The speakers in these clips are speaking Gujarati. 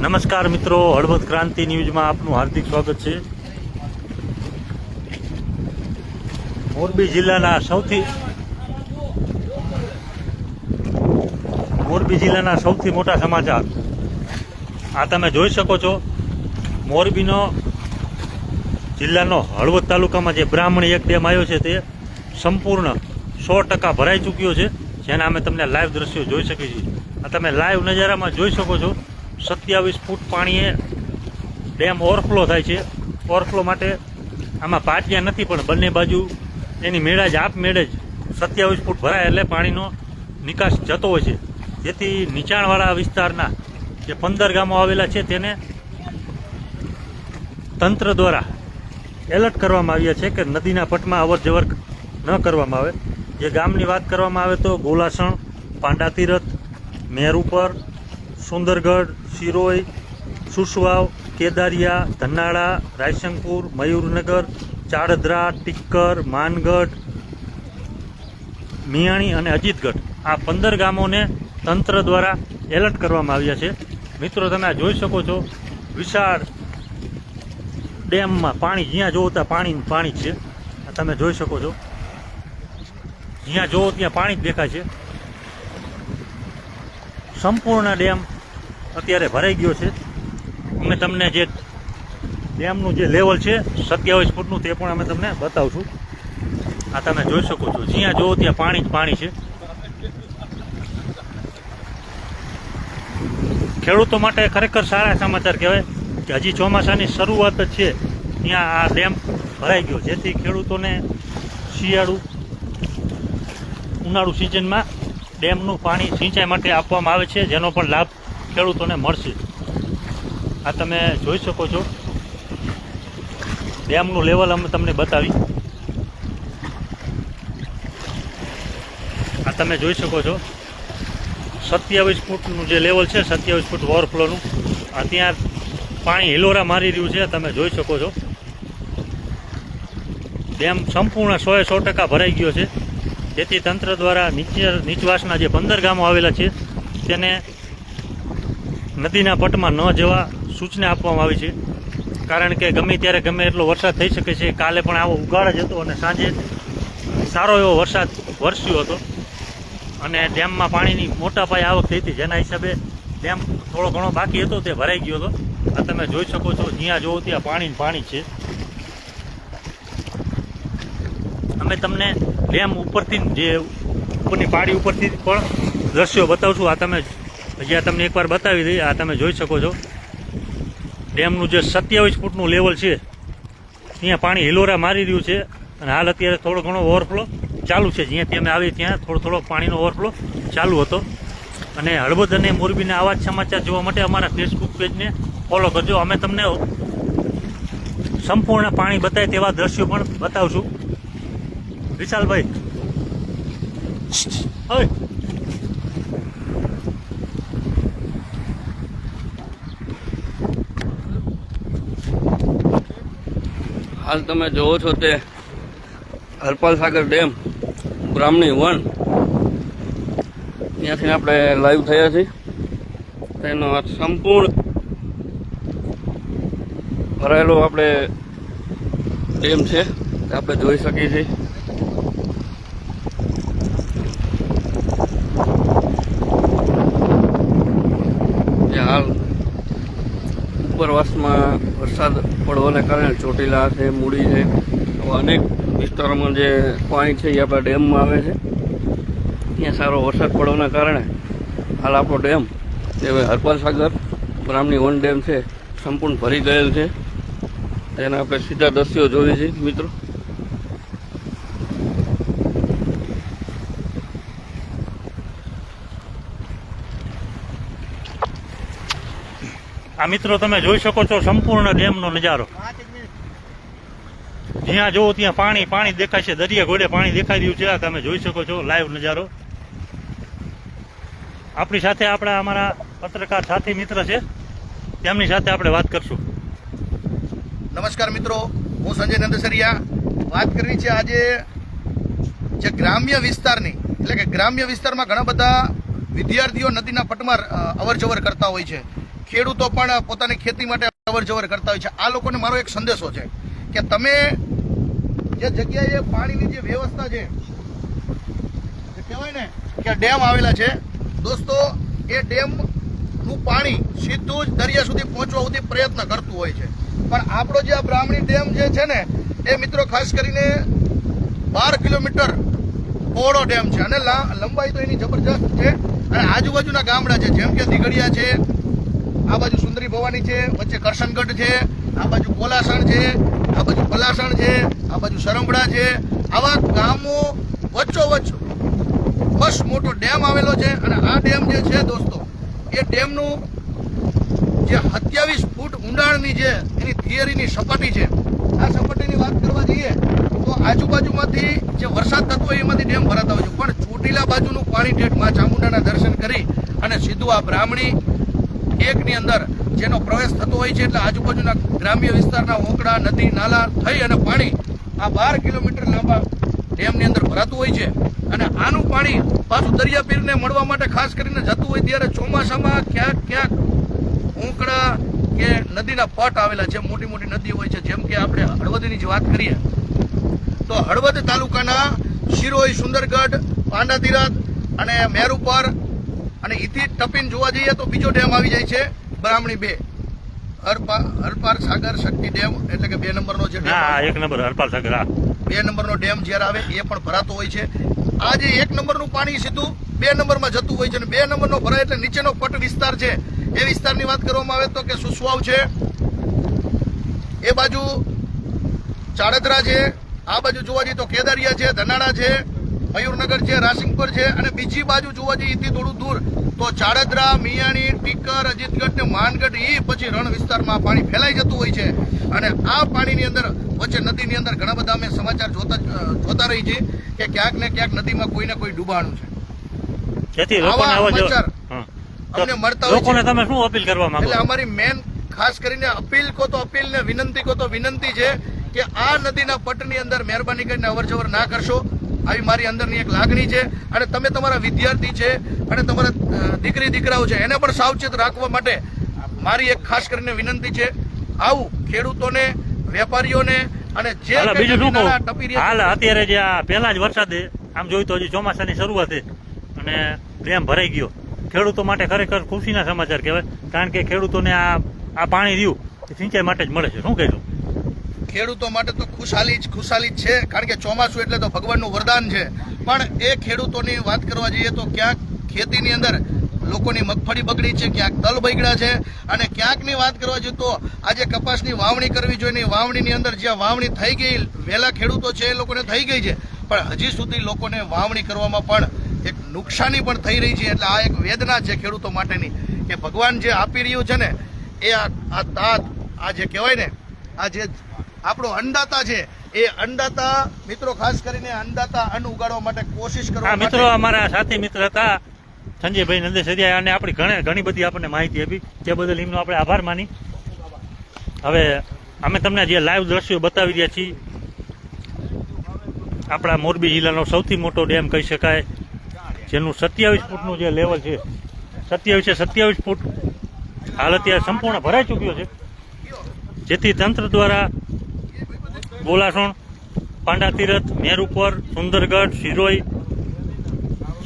નમસ્કાર મિત્રો, હળવદ ક્રાંતિ ન્યૂઝમાં આપનું હાર્દિક સ્વાગત છે. મોરબી જિલ્લાના સૌથી મોરબી જિલ્લાના સૌથી મોટા સમાચાર. આ તમે જોઈ શકો છો. મોરબીનો જિલ્લાનો હળવદ તાલુકામાં જે બ્રાહ્મણી એક ડેમ આવ્યો છે તે સંપૂર્ણ સો ટકા ભરાઈ ચૂક્યો છે. જેના અમે તમને લાઈવ દ્રશ્યો જોઈ શકીએ છીએ. આ તમે લાઈવ નજારામાં જોઈ શકો છો. સત્યાવીસ ફૂટ પાણીએ ડેમ ઓવરફ્લો થાય છે. ઓવરફ્લો માટે આમાં પાટિયા નથી, પણ બંને બાજુ એની મેળા જ, આપ મેળે જ સત્યાવીસ ફૂટ ભરાય એટલે પાણીનો નિકાસ જતો હોય છે. જેથી નીચાણવાળા વિસ્તારના જે પંદર ગામો આવેલા છે, તેને તંત્ર દ્વારા એલર્ટ કરવામાં આવ્યા છે કે નદીના પટમાં અવર જવર ન કરવામાં આવે. જે ગામની વાત કરવામાં આવે તો ગોલાસણ પાંડાતીરથ મેરુપર સુંદરગઢ, શિરોઈ, સુસવાવ, કેદારિયા, ધનાળા, રાયશંકુર, મયુરનગર, ચાડદ્રા, ટિક્કર, માનગઢ, મિયાણી અને અજીતગઢ. આ પંદર ગામોને તંત્ર દ્વારા એલર્ટ કરવામાં આવ્યા છે. મિત્રો, તમે આ જોઈ શકો છો. વિશાળ ડેમમાં પાણી, જ્યાં જોવો ત્યાં પાણી પાણી છે. તમે જોઈ શકો છો. જ્યાં જોવો ત્યાં પાણી જ દેખાય છે. સંપૂર્ણ ડેમ અત્યારે ભરાઈ ગયો છે. અમે તમને જે ડેમનું જે લેવલ છે, સત્યાવીસ ફૂટનું તે પણ અમે તમને બતાવશું. આ તમે જોઈ શકો છો. જ્યાં જોવો ત્યાં પાણી જ પાણી છે. ખેડૂતો માટે ખરેખર સારા સમાચાર કહેવાય કે હજી ચોમાસાની શરૂઆત જ છે. ત્યાં આ ડેમ ભરાઈ ગયો. જેથી ખેડૂતોને શિયાળુ, ઉનાળુ સિઝનમાં ડેમનું પાણી સિંચાઈ માટે આપવામાં આવે છે, જેનો પણ લાભ ખેડૂતોને મળશે. આ તમે જોઈ શકો છો. ડેમનું લેવલ અમે તમને બતાવી. આ તમે જોઈ શકો છો. સત્યાવીસ ફૂટનું જે લેવલ છે, સત્યાવીસ ફૂટ ઓવરફ્લોનું, આ ત્યાં પાણી હિલોરા મારી રહ્યું છે, તમે જોઈ શકો છો. ડેમ સંપૂર્ણ સોએ સો ટકા ભરાઈ ગયો છે. જેથી તંત્ર દ્વારા નીચે નીચવાસના જે પંદર ગામો આવેલા છે, તેને નદીના પટમાં ન જવા સૂચના આપવામાં આવી છે. કારણ કે ગમે ત્યારે ગમે એટલો વરસાદ થઈ શકે છે. કાલે પણ આવો ઉગાડ જ હતો અને સાંજે સારો એવો વરસાદ વરસ્યો હતો. અને ડેમમાં પાણીની મોટા પાયે આવક થઈ હતી. જેના હિસાબે ડેમ થોડો ઘણો બાકી હતો, તે ભરાઈ ગયો હતો. આ તમે જોઈ શકો છો, જ્યાં જોવો ત્યાં પાણી પાણી છે. અમે તમને ડેમ ઉપરથી જે ઉપરની પાડી ઉપરથી પણ દ્રશ્યો બતાવશું આ તમે હજી આ તમને એકવાર બતાવી દઈએ આ તમે જોઈ શકો છો. ડેમનું જે સત્યાવીસ ફૂટનું લેવલ છે ત્યાં પાણી હિલોરા મારી રહ્યું છે અને હાલ અત્યારે થોડો ઘણો ઓવરફ્લો ચાલુ છે. જ્યાંથી અમે આવી ત્યાં થોડો થોડો પાણીનો ઓવરફ્લો ચાલુ હતો. અને હળવદ અને મોરબીના આવા જ સમાચાર જોવા માટે અમારા ફેસબુક પેજને ફોલો કરજો. અમે તમને સંપૂર્ણ પાણી બતાવે તેવા દ્રશ્યો પણ બતાવશું. વિશાલભાઈ. ઓય હાલ તમે જોવો છો તે હરપાલ સાગર ડેમ, બ્રાહ્મણી વન. ત્યાંથી આપણે લાઈવ થયા છીએ. તેનો સંપૂર્ણ ભરાયેલો આપણે ડેમ છે આપણે જોઈ શકીએ છીએ જે હાલ ઉપરવાસમાં વરસાદ પડવાને કારણે ચોટીલા છે, મૂડી છે એવા અનેક વિસ્તારોમાં જે પાણી છે એ આપણા ડેમમાં આવે છે. ત્યાં સારો વરસાદ પડવાના કારણે હાલ આપણો ડેમ, જે હરપાલ સાગર બ્રાહ્મણી વન ડેમ છે, સંપૂર્ણ ભરી ગયેલ છે. તેના આપણે સીધા દ્રશ્યો જોઈએ છીએ મિત્રો. આ મિત્રો તમે જોઈ શકો છો સંપૂર્ણ ડેમનો નજારો. જ્યાં જોવો ત્યાં પાણી પાણી દેખાય છે, દરિયા ઘોડે પાણી દેખાઈ રહ્યું છે. આ તમે જોઈ શકો છો લાઈવ નજારો. આપણી સાથે આપણા અમારા પત્રકાર સાથી મિત્ર છે. તેમની સાથે આપણે વાત કરશું. નમસ્કાર મિત્રો, હું સંજય નંદસરિયા. વાત કરવી છે આજે જે ગ્રામ્ય વિસ્તારની, એટલે કે ગ્રામ્ય વિસ્તારમાં ઘણા બધા વિદ્યાર્થીઓ નદીના પટમાં અવર કરતા હોય છે. ખેડૂતો પણ પોતાની ખેતી માટે અવર જવર કરતા હોય છે. આ લોકોને મારો એક સંદેશો છે કે તમે જે જગ્યાએ પાણીની જે વ્યવસ્થા છે કહેવાય ને કે ડેમ આવેલા છે, દોસ્તો, એ ડેમનું પાણી સીધું જ દરિયા સુધી પહોંચવા સુધી પ્રયત્ન કરતું હોય છે. પણ આપણો જે આ બ્રાહ્મણી ડેમ જે છે ને, એ મિત્રો ખાસ કરીને બાર કિલોમીટર પહોળો ડેમ છે. અને લંબાઈ તો એની જબરજસ્ત છે. અને આજુબાજુના ગામડા છે, જેમ કે દીગડિયા છે આ બાજુ સુંદરી ભવાની છે, વચ્ચે કરશનગઢ છે, આ બાજુ કોલાસણ છે, આ બાજુ પલાસણ છે, આ બાજુ સરંભડા છે. આવા ગામો વચ્ચોવચ્ચ બસ મોટો ડેમ આવેલો છે અને આ ડેમ જે છે દોસ્તો, એ ડેમનું જે સત્યાવીસ ફૂટ ઊંડાણની જે એની થિયરીની સપાટી છે, આ સપાટીની વાત કરવા જઈએ તો આજુબાજુમાંથી જે વરસાદ થતો હોય એમાંથી ડેમ ભરાતા હોય છે. પણ ચોટીલા બાજુનું પાણી ઠેઠમાં ચામુંડાના દર્શન કરી અને સીધું આ બ્રાહ્મણી એકની અંદર જેનો પ્રવેશ થતો હોય છે, એટલે આજુબાજુના ગ્રામ્ય વિસ્તારના ઓંકડા, નદી, નાલા, થઈ અને પાણી આ બાર કિલોમીટર લાંબા ડેમની અંદર ભરાતું હોય છે. અને આનું પાણી પાછું દરિયાપીરને મળવા માટે ખાસ કરીને જતું હોય ત્યારે ચોમાસામાં ક્યાંક ક્યાંક ઓંકડા કે નદીના પટ આવેલા છે, મોટી મોટી નદી હોય છે, જેમ કે આપણે હળવદની જ વાત કરીએ. તો હળવદ તાલુકાના શિરોઈ, સુંદરગઢ પાંડાતીરથ અને મેરુપર અને એથી ટપીને જોવા જઈએ તો બીજો ડેમ આવી જાય છે બ્રાહ્મણી બે. હરપા હરપાર સાગર શક્તિ ડેમ એટલે કે બે નંબરનો જે ડેમ એક નંબર હરપાર સાગર હા. બે નંબરનો ડેમ જ્યારે આવે એ પણ ભરાતો હોય છે. આ જે એક નંબરનું પાણી સીધું બે નંબરમાં જતું હોય છે અને બે નંબરનો ભરાય એટલે નીચેનો પટ વિસ્તાર છે. એ વિસ્તારની વાત કરવામાં આવે તો કે સુસવાવ છે. એ બાજુ ચાડદરા છે. આ બાજુ જોવા જઈએ તો કેદારિયા છે ધનાળા છે. મયુરનગર છે રાસિંગપુર છે અને બીજી બાજુ જોવા જઈએ એથી થોડું દૂર તો ચાડદરા મિયાણી ટીકર અજીતગઢ ને માનગઢ એ પછી રણ વિસ્તારમાં પાણી ફેલાઈ જતું હોય છે. અને આ પાણીની અંદર વચ્ચે નદીની અંદર ઘણા બધા અમે સમાચાર જોતા જોતા રહી છીએ કે ક્યાંક ને ક્યાંક નદીમાં કોઈ ને કોઈ ડૂબાણું છે. આવા આવા સમાચાર અમને મળતા લોકોને તમે શું અપીલ કરવા માંગો? એટલે અમારી મેન ખાસ કરીને અપીલ કો તો અપીલ ને વિનંતી કો તો વિનંતી છે કે આ નદીના પટની અંદર મહેરબાની કરીને અવર જવર ના કરશો. આવી મારી અંદરની એક લાગણી છે અને તમે તમારા વિદ્યાર્થી છે અને તમારા દીકરી દીકરાઓ છે એને પણ સાવચેત રાખવા માટે મારી એક ખાસ કરીને વિનંતી છે આવું ખેડૂતોને વેપારીઓને અને જે બીજું શું હાલ અત્યારે જે આ પહેલા જ વરસાદે આમ જોયું તો હજી ચોમાસાની શરૂઆત છે અને ડેમ ભરાઈ ગયો. ખેડૂતો માટે ખરેખર ખુશીના સમાચાર કહેવાય કારણ કે ખેડૂતોને આ આ પાણી રહ્યું સિંચાઈ માટે જ મળે છે. શું કહેશો? ખેડૂતો માટે તો ખુશાલી જ ખુશાલી જ છે, કારણ કે ચોમાસું એટલે તો ભગવાનનું વરદાન છે. પણ એ ખેડૂતોની વાત કરવા જઈએ તો ક્યાંક ખેતીની અંદર લોકોની મગફળી બગડી છે, ક્યાંક તલ બગડ્યા છે. અને ક્યાંકની વાત કરવા જઈએ તો આજે કપાસની વાવણી કરવી જોઈએ વાવણીની અંદર જ્યાં વાવણી થઈ ગઈ, વહેલા ખેડૂતો છે એ લોકોને થઈ ગઈ છે. પણ હજી સુધી લોકોને વાવણી કરવામાં પણ એક નુકસાની પણ થઈ રહી છે, એટલે આ એક વેદના છે ખેડૂતો માટેની, કે ભગવાન જે આપી રહ્યું છે ને, એ આ આ તાત આ જે કહેવાય ને, આ જે આપણો અન્નદાતા છે. એ અન્નદાતા મિત્રો ખાસ કરીને અન્નદાતા અન્ન ઉગાડવા માટે કોશિશ કરવા મિત્રો અમારા સાથી મિત્ર હતા સંજયભાઈ નંદેસરિયા અને આપણી ઘણી ઘણી બધી આપણને માહિતી આપી. તે બદલ એમનો આપણે આભાર માની. હવે અમે તમને જે લાઈવ દ્રશ્યો બતાવી રહ્યા છીએ આપણા મોરબી જિલ્લાનો સૌથી મોટો ડેમ કહી શકાય જેનું સત્યાવીસ ફૂટનું જે લેવલ છે સત્યાવીસે સત્યાવીસ ફૂટ. હાલ અત્યારે સંપૂર્ણ ભરાઈ ચૂક્યો છે. જેથી તંત્ર દ્વારા બોલાસણ, પાંડા તીરથ, મેરુપર, સુંદરગઢ, શિરોઈ,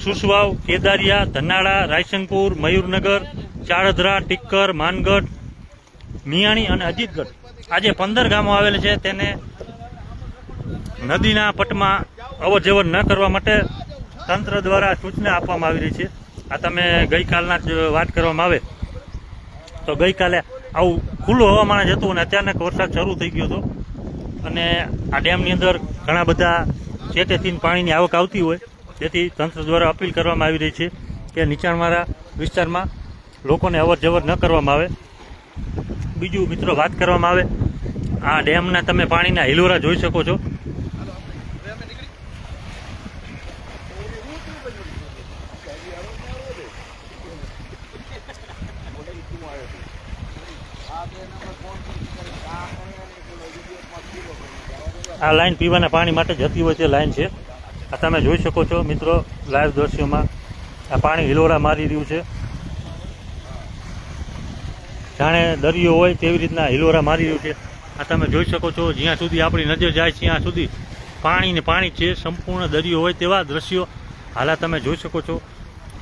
સુસવાવ, કેદારિયા, ધનાળા રાયસંગપુર મયુરનગર ચાળધરા ટીક્કર, માનગઢ, મિયાણી અને અજીતગઢ. આ જે પંદર ગામો આવેલ છે, તેને નદીના પટમાં અવરજવર ન કરવા માટે તંત્ર દ્વારા સૂચના આપવામાં આવી રહી છે. આ તમે ગઈકાલના જ વાત કરવામાં આવે. તો ગઈકાલે આવું ખુલ્લું હવામાન જ હતું અને અચાનક વરસાદ શરૂ થઈ ગયો હતો. અને આ ડેમની અંદર ઘણા બધા ચેટેથી પાણીની આવક આવતી હોય તેથી તંત્ર દ્વારા અપીલ કરવામાં આવી રહી છે કે નીચાણવાળા વિસ્તારમાં લોકોને અવર જવર ન કરવામાં આવે. બીજું મિત્રો વાત કરવામાં આવે, આ ડેમના તમે પાણીના હિલોરા જોઈ શકો છો. આ લાઈન પીવાના પાણી માટે જતી હોય છે લાઈન છે. આ તમે જોઈ શકો છો મિત્રો, લાઈવ દ્રશ્યોમાં. આ પાણી હિલોરા મારી રહ્યું છે. જાણે દરિયો હોય તેવી રીતના હિલોરા મારી રહ્યું છે. આ તમે જોઈ શકો છો, જ્યાં સુધી આપણી નજર જાય ત્યાં સુધી પાણી ને પાણી છે, સંપૂર્ણ દરિયો હોય તેવા દ્રશ્યો. હાલા તમે જોઈ શકો છો.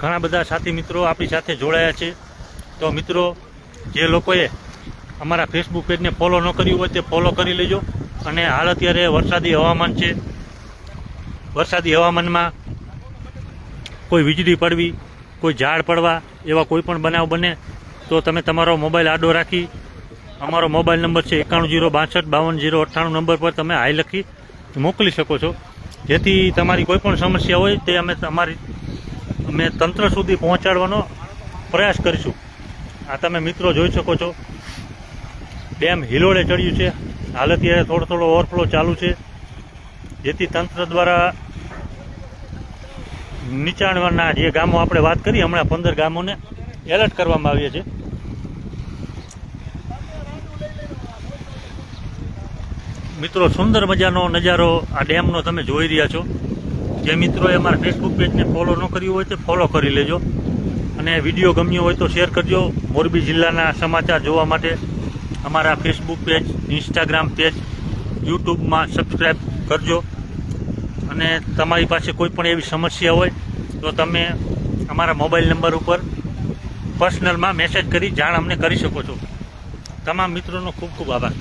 ઘણા બધા સાથી મિત્રો આપણી સાથે જોડાયા છે. તો મિત્રો, જે લોકોએ અમારા ફેસબુક પેજને ફોલો ન કર્યું હોય તે ફોલો કરી લેજો. અને હાલ અત્યારે વરસાદી હવામાન છે. વરસાદી હવામાનમાં કોઈ વીજળી પડવી, કોઈ ઝાડ પડવા એવા કોઈ પણ બનાવ બને, તો તમે તમારો મોબાઈલ આડો રાખી, અમારો મોબાઈલ નંબર છે એકાણું જીરો બાસઠ બાવન જીરો અઠ્ઠાણું નંબર પર તમે હાઈ લખી મોકલી શકો છો. જેથી તમારી કોઈ પણ સમસ્યા હોય તે અમે તમારી, અમે તંત્ર સુધી પહોંચાડવાનો પ્રયાસ કરીશું. આ તમે મિત્રો જોઈ શકો છો. ડેમ હિલોળે ચડ્યું છે. હાલ અત્યારે થોડો થોડો ઓવરફ્લો ચાલુ છે. જેથી તંત્ર દ્વારા નીચાણવાના જે ગામો આપણે વાત કરી, હમણાં પંદર ગામોને એલર્ટ કરવામાં આવ્યા છે. મિત્રો, સુંદર મજાનો નજારો આ ડેમનો તમે જોઈ રહ્યા છો. જે મિત્રોએ અમારા ફેસબુક પેજને ફોલો ન કર્યું હોય તે ફોલો કરી લેજો. અને વીડિયો ગમ્યો હોય તો શેર કરજો. મોરબી જિલ્લાના સમાચાર જોવા માટે અમારા ફેસબુક પેજ ઇન્સ્ટાગ્રામ પેજ યુટ્યુબમાં સબસ્ક્રાઈબ કરજો. અને તમારી પાસે કોઈ પણ એવી સમસ્યા હોય, તો તમે અમારા મોબાઈલ નંબર ઉપર પર્સનલમાં મેસેજ કરી જાણ અમને કરી શકો છો. તમામ મિત્રોનો ખૂબ ખૂબ આભાર.